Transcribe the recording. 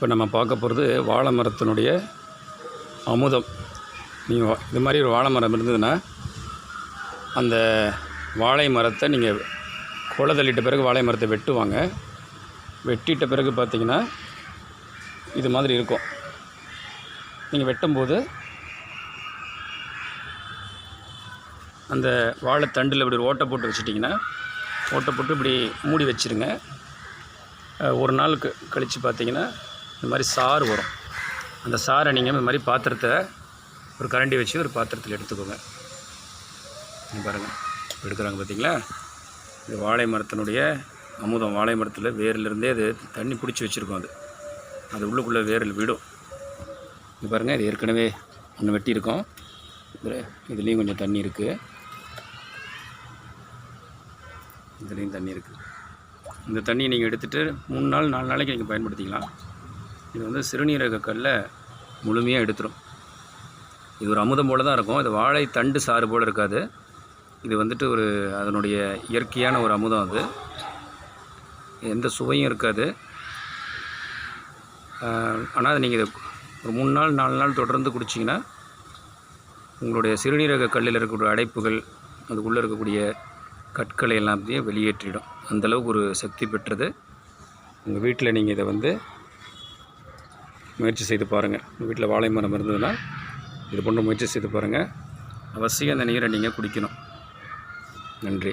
இப்போ நம்ம பார்க்க போகிறது வாழை மரத்தினுடைய அமுதம். நீங்கள் இது மாதிரி ஒரு வாழை மரம் இருந்ததுன்னா அந்த வாழை மரத்தை நீங்கள் குலை தள்ளிட்ட பிறகு வாழை மரத்தை வெட்டுவாங்க. வெட்டிட்ட பிறகு பார்த்தீங்கன்னா இது மாதிரி இருக்கும். நீங்கள் வெட்டும்போது அந்த வாழைத்தண்டில் இப்படி ஒரு ஓட்டை போட்டு வச்சிட்டிங்கன்னா ஓட்டை போட்டு இப்படி மூடி வச்சிருங்க. ஒரு நாளுக்கு கழித்து பார்த்தீங்கன்னா இந்த மாதிரி சாறு வரும். அந்த சாறை நீங்கள் இந்த மாதிரி பாத்திரத்தை ஒரு கரண்டி வச்சு ஒரு பாத்திரத்தில் எடுத்துக்கோங்க. நீங்கள் பாருங்கள் எடுக்கிறாங்க பார்த்தீங்களா இது வாழை மரத்தினுடைய அமுதம். வாழை மரத்தில் வேர்லேருந்தே அது தண்ணி பிடிச்சி வச்சுருக்கோம் அது. அது உள்ளுக்குள்ளே வேரில் விடும். இது பாருங்கள் இது ஏற்கனவே ஒன்று வெட்டியிருக்கோம். இதுலேயும் கொஞ்சம் தண்ணி இருக்குது இதுலேயும் தண்ணி இருக்குது இந்த தண்ணியை நீங்கள் எடுத்துகிட்டு மூணு நாள் நாலு நாளைக்கு நீங்கள் பயன்படுத்திக்கலாம். இது வந்து சிறுநீரக கல்லை முழுமையாக எடுத்துரும். இது ஒரு அமுதம் போல தான் இருக்கும். இது வாழை தண்டு சாறு போல் இருக்காது. இது வந்துட்டு ஒரு அதனுடைய இயற்கையான ஒரு அமுதம் அது. எந்த சுவையும் இருக்காது. ஆனால் அது நீங்கள் இதை ஒரு மூணு நாள் நாலு நாள் தொடர்ந்து குடிச்சிங்கன்னா உங்களுடைய சிறுநீரக கல்லில் இருக்கக்கூடிய அடைப்புகள் அதுக்குள்ளே இருக்கக்கூடிய கற்களை எல்லாத்தையும் வெளியேற்றிடும். அந்தளவுக்கு ஒரு சக்தி பெற்றது. உங்கள் வீட்டில் நீங்கள் இதை வந்து முயற்சி செய்து பாருங்கள் உங்கள் வீட்டில் வாழை மரம் இருந்ததுன்னா இது போன்ற முயற்சி செய்து பாருங்கள் அவசியம் அந்த நீரை நீங்கள் குடிக்கணும். நன்றி.